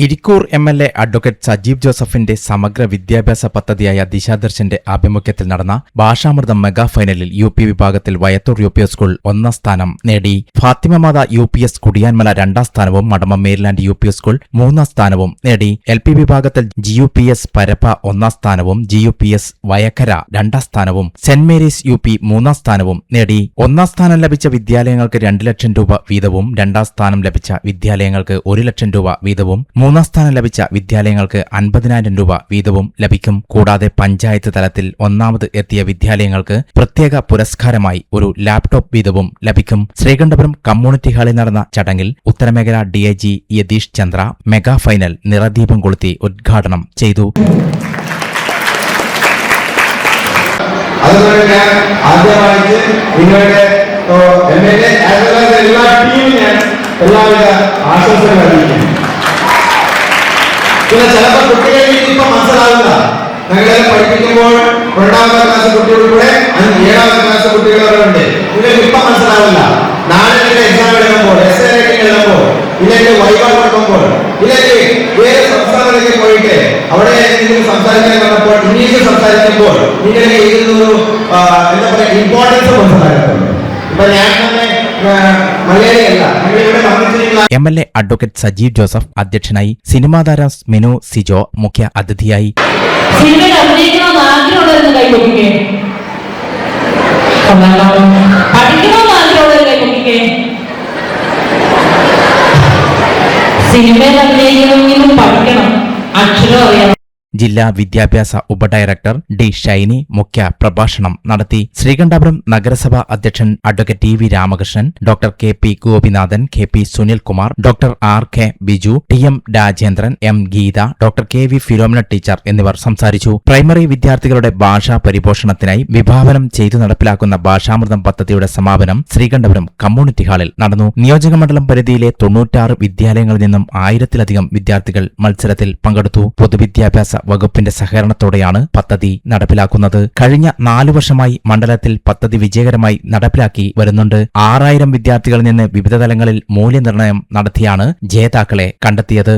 Irikkur M L A advocate Sajeev ജോസഫിന്റെ സമഗ്ര വിദ്യാഭ്യാസ പദ്ധതിയായ ദിശാദർശന്റെ ആഭിമുഖ്യത്തിൽ നടന്ന ഭാഷാമൃതം മെഗാ ഫൈനലിൽ യു പി വിഭാഗത്തിൽ Vayathur U P S school ഒന്നാം സ്ഥാനം നേടി. Fathimamatha U P S Kudiyanmala രണ്ടാം സ്ഥാനവും Madama Maryland U P S school മൂന്നാം സ്ഥാനവും നേടി. എൽ പി വിഭാഗത്തിൽ G U P S Parappa ഒന്നാം സ്ഥാനവും G U P S Vayakkara രണ്ടാം സ്ഥാനവും സെന്റ് മേരീസ് യു പി മൂന്നാം സ്ഥാനവും നേടി. ഒന്നാം സ്ഥാനം ലഭിച്ച വിദ്യാലയങ്ങൾക്ക് രണ്ട് ലക്ഷം രൂപ വീതവും രണ്ടാം സ്ഥാനം ലഭിച്ച വിദ്യാലയങ്ങൾക്ക് ഒരു ലക്ഷം രൂപ വീതവും മൂന്നാം സ്ഥാനം ലഭിച്ച വിദ്യാലയങ്ങൾക്ക് അൻപതിനായിരം രൂപ വീതവും ലഭിക്കും. കൂടാതെ പഞ്ചായത്ത് തലത്തിൽ ഒന്നാമത് എത്തിയ വിദ്യാലയങ്ങൾക്ക് പ്രത്യേക പുരസ്കാരമായി ഒരു ലാപ്ടോപ്പ് വീതവും ലഭിക്കും. ശ്രീകണ്ഠപുരം കമ്മ്യൂണിറ്റി ഹാളിൽ നടന്ന ചടങ്ങിൽ ഉത്തരമേഖല DIG Yathish Chandra mega final നിറദീപം കൊളുത്തി ഉദ്ഘാടനം ചെയ്തു. അതുകൊണ്ട് ഞാൻ എല്ലാവിധ ആശംസകൾ അറിയിക്കുന്നു പിന്നെ ചിലപ്പോൾ കുട്ടികൾക്ക് ഇപ്പൊ മനസ്സിലാവില്ല. ഞങ്ങളെ പഠിപ്പിക്കുമ്പോൾ രണ്ടാമത്തെ ക്ലാസ് കുട്ടികളുടെ കൂടെ ഏഴാമത്തെ ക്ലാസ് കുട്ടികളുണ്ട് ഇവർക്ക് ഇപ്പൊ മനസ്സിലാവില്ല. നാളെ എക്സാം എഴുതുമ്പോൾ എസ് എ റേറ്റിംഗ് എഴുതുമ്പോൾ ഇല്ലെങ്കിൽ വൈവ കൊടുക്കുമ്പോൾ ഇല്ലെങ്കിൽ വേറെ സംസ്ഥാനങ്ങളിലേക്ക് പോയിട്ട് അവിടെ എന്തെങ്കിലും സംസാരിക്കാൻ പറഞ്ഞപ്പോൾ ഇംഗ്ലീഷ് സംസാരിക്കുമ്പോൾ നിങ്ങൾക്ക് ഇതിനൊരു എന്താ പറയുക ഇമ്പോർട്ടൻസ് മനസ്സിലാക്കുന്നുണ്ട് ഇപ്പൊ ഞാൻ തന്നെ മലയാളിയല്ല. വന്നിട്ടുള്ള M L A advocate Sajeev Joseph അധ്യക്ഷനായി സിനിമാ താരം മിനു സിജോ മുഖ്യ അതിഥിയായി. സിനിമയിൽ അഭിനയിക്കണമെങ്കിലും പഠിക്കണം. അക്ഷരം അറിയണം. ജില്ലാ വിദ്യാഭ്യാസ ഉപഡയറക്ടർ ഡി ഷൈനി മുഖ്യ പ്രഭാഷണം നടത്തി. ശ്രീകണ്ഠപുരം നഗരസഭാ അധ്യക്ഷൻ advocate T V Ramakrishnan doctor K P Gopinathan K P Sunilkumar doctor R K Biju T M Rajendran M Geetha doctor K V Philomina teacher എന്നിവർ സംസാരിച്ചു. പ്രൈമറി വിദ്യാർത്ഥികളുടെ ഭാഷാ പരിപോഷണത്തിനായി വിഭാവനം ചെയ്തു നടപ്പിലാക്കുന്ന ഭാഷാമൃതം പദ്ധതിയുടെ സമാപനം ശ്രീകണ്ഠപുരം കമ്മ്യൂണിറ്റി ഹാളിൽ നടന്നു. നിയോജകമണ്ഡലം പരിധിയിലെ തൊണ്ണൂറ്റാറ് വിദ്യാലയങ്ങളിൽ നിന്നും ആയിരത്തിലധികം വിദ്യാർത്ഥികൾ മത്സരത്തിൽ പങ്കെടുത്തു. പൊതുവിദ്യാഭ്യാസ വകുപ്പിന്റെ സഹകരണത്തോടെയാണ് പദ്ധതി നടപ്പിലാക്കുന്നത്. കഴിഞ്ഞ നാലു വർഷമായി മണ്ഡലത്തിൽ പദ്ധതി വിജയകരമായി നടപ്പിലാക്കി വരുന്നുണ്ട്. ആറായിരം വിദ്യാർത്ഥികളിൽ നിന്ന് വിവിധ തലങ്ങളിൽ മൂല്യനിർണയം നടത്തിയാണ് ജേതാക്കളെ കണ്ടെത്തിയത്.